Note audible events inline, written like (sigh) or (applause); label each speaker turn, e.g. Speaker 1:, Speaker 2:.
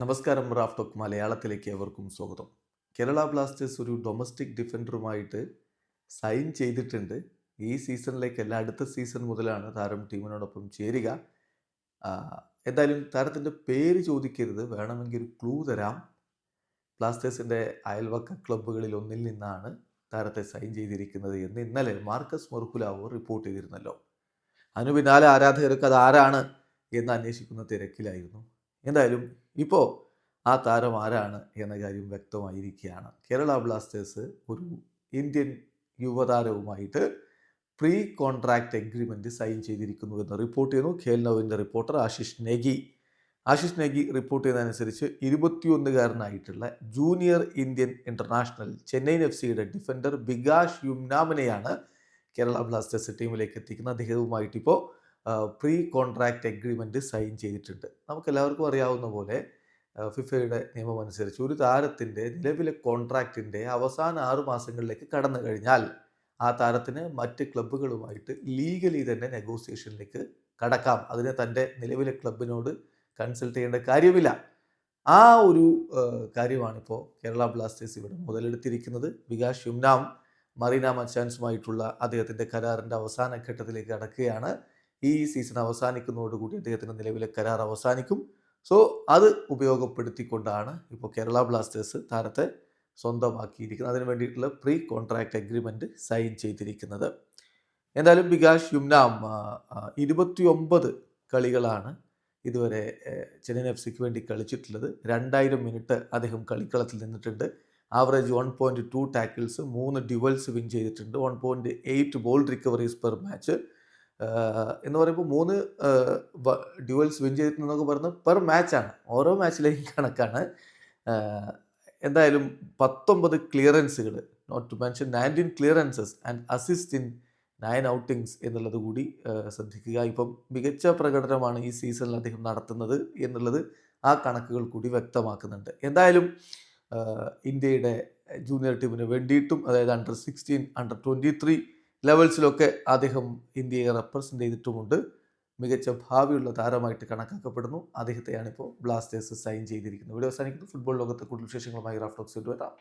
Speaker 1: നമസ്കാരം റാഫ് മലയാളത്തിലേക്ക് ഏവർക്കും സ്വാഗതം. കേരള ബ്ലാസ്റ്റേഴ്സ് ഒരു ഡൊമസ്റ്റിക് ഡിഫൻഡറുമായിട്ട് സൈൻ ചെയ്തിട്ടുണ്ട്. ഈ സീസണിലേക്കല്ല അടുത്ത സീസൺ മുതലാണ് താരം ടീമിനോടൊപ്പം ചേരുക. എന്തായാലും താരത്തിന്റെ പേര് ചോദിക്കരുത്. വേണമെങ്കിൽ ഒരു ക്ലൂ തരാം. ബ്ലാസ്റ്റേഴ്സിന്റെ അയൽവക്ക ക്ലബ്ബുകളിൽ ഒന്നിൽ നിന്നാണ് താരത്തെ സൈൻ ചെയ്തിരിക്കുന്നത് എന്ന് ഇന്നലെ മാർക്കസ് മൊർക്കുലാവോ റിപ്പോർട്ട് ചെയ്തിരുന്നല്ലോ. അതിനു പിന്നാലെ ആരാധകർക്ക് അത് ആരാണ് എന്ന് അന്വേഷിക്കുന്ന തിരക്കിലായിരുന്നു. എന്തായാലും ഇപ്പോൾ ആ താരം ആരാണ് എന്ന കാര്യം വ്യക്തമായിരിക്കുകയാണ്. കേരള ബ്ലാസ്റ്റേഴ്സ് ഒരു ഇന്ത്യൻ യുവതാരവുമായിട്ട് പ്രീ കോൺട്രാക്റ്റ് എഗ്രിമെന്റ് സൈൻ ചെയ്തിരിക്കുന്നു എന്ന് റിപ്പോർട്ട് ചെയ്യുന്നു. ഖേൽ നവിന്റെ റിപ്പോർട്ടർ ആശിഷ് നെഗി. ആശിഷ് നെഗി റിപ്പോർട്ട് ചെയ്തതനുസരിച്ച് ഇരുപത്തിയൊന്നുകാരനായിട്ടുള്ള junior Indian international Chennaiyin F സിയുടെ ഡിഫൻഡർ ബികാഷ് യുംനാമിനെയാണ് കേരള ബ്ലാസ്റ്റേഴ്സ് ടീമിലേക്ക് എത്തിക്കുന്നത്. അദ്ദേഹവുമായിട്ട് ഇപ്പോൾ പ്രീ കോൺട്രാക്റ്റ് എഗ്രിമെന്റ് സൈൻ ചെയ്തിട്ടുണ്ട്. നമുക്ക് എല്ലാവർക്കും അറിയാവുന്ന പോലെ ഫിഫയുടെ നിയമം അനുസരിച്ച് ഒരു താരത്തിന്റെ നിലവിലെ കോൺട്രാക്റ്റിന്റെ അവസാന ആറു മാസങ്ങളിലേക്ക് കടന്നു കഴിഞ്ഞാൽ ആ താരത്തിന് മറ്റ് ക്ലബ്ബുകളുമായിട്ട് ലീഗലി തന്നെ നെഗോസിയേഷനിലേക്ക് കടക്കാം. അതിനെ തന്റെ നിലവിലെ ക്ലബിനോട് കൺസൾട്ട് ചെയ്യേണ്ട കാര്യമില്ല. ആ ഒരു കാര്യമാണിപ്പോൾ കേരള ബ്ലാസ്റ്റേഴ്സ് ഇവിടെ മുതലെടുത്തിരിക്കുന്നത്. വികാസ് യുംനാം മറീന മച്ചാൻസുമായിട്ടുള്ള അദ്ദേഹത്തിന്റെ കരാറിന്റെ അവസാന ഘട്ടത്തിലേക്ക് കടക്കുകയാണ്. ഈ സീസൺ അവസാനിക്കുന്നതോടുകൂടി അദ്ദേഹത്തിന്റെ നിലവിലെ കരാർ അവസാനിക്കും. സോ അത് ഉപയോഗപ്പെടുത്തിക്കൊണ്ടാണ് ഇപ്പോൾ കേരള ബ്ലാസ്റ്റേഴ്സ് താരത്തെ സ്വന്തമാക്കിയിരിക്കുന്നത്. അതിന് വേണ്ടിയിട്ടുള്ള പ്രീ കോൺട്രാക്ട് അഗ്രിമെന്റ് സൈൻ ചെയ്തിരിക്കുന്നത്. എന്തായാലും ബികാഷ് യുംനാം ഇരുപത്തി ഒമ്പത് കളികളാണ് ഇതുവരെ ചെന്നൈ എഫ് സിക്ക് വേണ്ടി കളിച്ചിട്ടുള്ളത്. രണ്ടായിരം മിനിറ്റ് അദ്ദേഹം കളിക്കളത്തിൽ നിന്നിട്ടുണ്ട്. Average one point two tackles മൂന്ന് ഡ്യുവൽസ് വിൻ ചെയ്തിട്ടുണ്ട്. One point eight ball recoveries per match എന്ന് പറയുമ്പോൾ മൂന്ന് ഡ്യുവൽസ് വിൻ ചെയ്തിട്ടുണ്ടെന്നൊക്കെ പറയുന്നത് പെർ മാച്ചാണ്. ഓരോ മാച്ചിലേക്കും (laughs) കണക്കാണ്. എന്തായാലും പത്തൊമ്പത് ക്ലിയറൻസുകൾ not to mention nineteen clearances and assist in nine outings എന്നുള്ളത് കൂടി ശ്രദ്ധിക്കുക. ഇപ്പം മികച്ച പ്രകടനമാണ് ഈ സീസണിൽ അദ്ദേഹം നടത്തുന്നത് എന്നുള്ളത് ആ കണക്കുകൾ കൂടി വ്യക്തമാക്കുന്നുണ്ട്. എന്തായാലും ഇന്ത്യയുടെ ജൂനിയർ ടീമിന് വേണ്ടിയിട്ടും അതായത് under sixteen under twenty three ലെവൽസിലൊക്കെ അദ്ദേഹം ഇന്ത്യയെ റെപ്രസെന്റ് ചെയ്തിട്ടുമുണ്ട്. മികച്ച ഭാവിയുള്ള താരമായിട്ട് കണക്കാക്കപ്പെടുന്നു. അദ്ദേഹത്തെയാണ് ഇപ്പോൾ ബ്ലാസ്റ്റേഴ്സ് സൈൻ ചെയ്തിരിക്കുന്നത്. ഇവിടെ അവസാനിക്കുന്നു. ഫുട്ബോൾ ലോകത്തെ കൂടുതൽ വിശേഷങ്ങളുമായി റാഫ്റ്റോക്സ് വരാം.